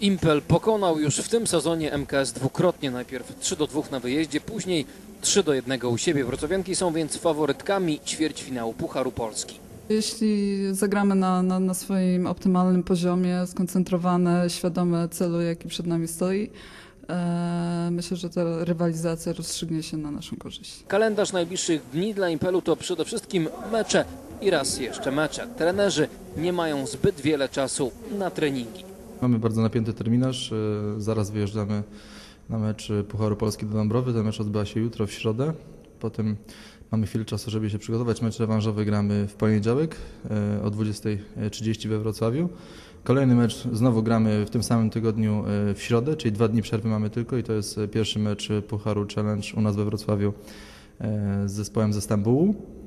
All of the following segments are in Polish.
Impel pokonał już w tym sezonie MKS dwukrotnie, najpierw 3 do 2 na wyjeździe, później 3 do 1 u siebie. Wrocławianki są więc faworytkami ćwierćfinału Pucharu Polski. Jeśli zagramy na, na, na swoim optymalnym poziomie, skoncentrowane, świadome celu, jaki przed nami stoi, e, myślę, że ta rywalizacja rozstrzygnie się na naszą korzyść. Kalendarz najbliższych dni dla Impelu to przede wszystkim mecze i raz jeszcze mecze. Trenerzy nie mają zbyt wiele czasu na treningi. Mamy bardzo napięty terminarz. e, Zaraz wyjeżdżamy na mecz Pucharu Polski do Dąbrowy. Ten mecz odbywa się jutro w środę. Potem mamy chwilę czasu, żeby się przygotować. Mecz rewanżowy gramy w poniedziałek e, o 20.30 we Wrocławiu. Kolejny mecz znowu gramy w tym samym tygodniu e, w środę, czyli dwa dni przerwy mamy tylko i to jest pierwszy mecz Pucharu Challenge u nas we Wrocławiu z zespołem ze Stambułu.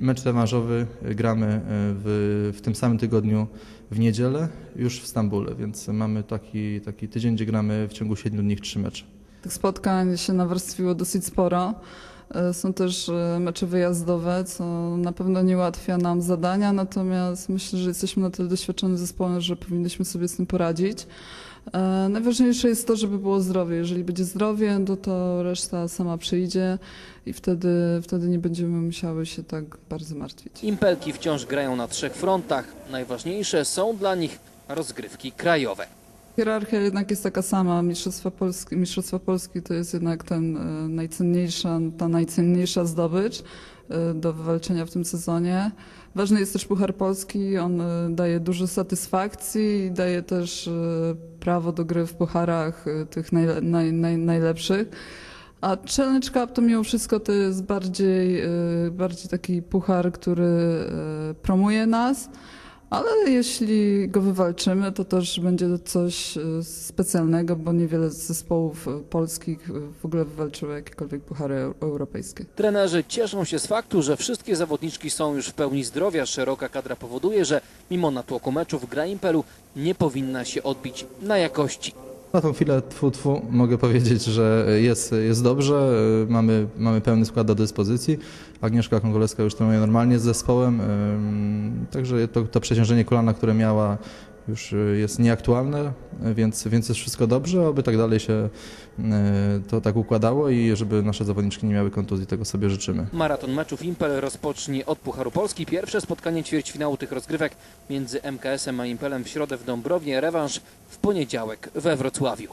Mecz rewanżowy gramy e, w, w tym samym tygodniu w niedzielę już w Stambule, więc mamy taki, taki tydzień, gdzie gramy w ciągu 7 dni trzy mecze. Tych spotkań się nawarstwiło dosyć sporo. E, Są też e, mecze wyjazdowe, co na pewno nie ułatwia nam zadania, natomiast myślę, że jesteśmy na tyle doświadczonym zespołem, że powinniśmy sobie z tym poradzić. E, Najważniejsze jest to, żeby było zdrowie. Jeżeli będzie zdrowie, no to reszta sama przyjdzie i wtedy, wtedy nie będziemy musiały się tak bardzo martwić. Impelki wciąż grają na trzech frontach. Najważniejsze są dla nich rozgrywki krajowe. Hierarchia jednak jest taka sama. Mistrzostwa Polski, Mistrzostwa Polski to jest jednak ten e, najcenniejsza, ta najcenniejsza zdobycz e, do wywalczenia w tym sezonie. Ważny jest też Puchar Polski. On e, daje dużo satysfakcji i daje też prawo do gry w pucharach tych naj, naj, naj, najlepszych. A Challenge Cup to mimo wszystko to jest bardziej, bardziej taki puchar, który promuje nas. Ale jeśli go wywalczymy, to też będzie to coś e, specjalnego, bo niewiele zespołów e, polskich e, w ogóle wywalczyło jakiekolwiek puchary eu- europejskie. Trenerzy cieszą się z faktu, że wszystkie zawodniczki są już w pełni zdrowia. Szeroka kadra powoduje, że mimo natłoku meczów gra Impelu nie powinna się odbić na jakości. Na tą chwilę tfu, tfu, mogę powiedzieć, że jest, jest dobrze, mamy, mamy pełny skład do dyspozycji. Agnieszka Kongoleska już trenuje normalnie z zespołem, także to, to przeciążenie kolana, które miała już y, jest nieaktualne, więc, więc jest wszystko dobrze, aby tak dalej się y, to tak układało i żeby nasze zawodniczki nie miały kontuzji, tego sobie życzymy. Maraton meczów Impel rozpocznie od Pucharu Polski. Pierwsze spotkanie ćwierćfinału tych rozgrywek między MKS-em a Impelem w środę w Dąbrowie. Rewanż w poniedziałek we Wrocławiu.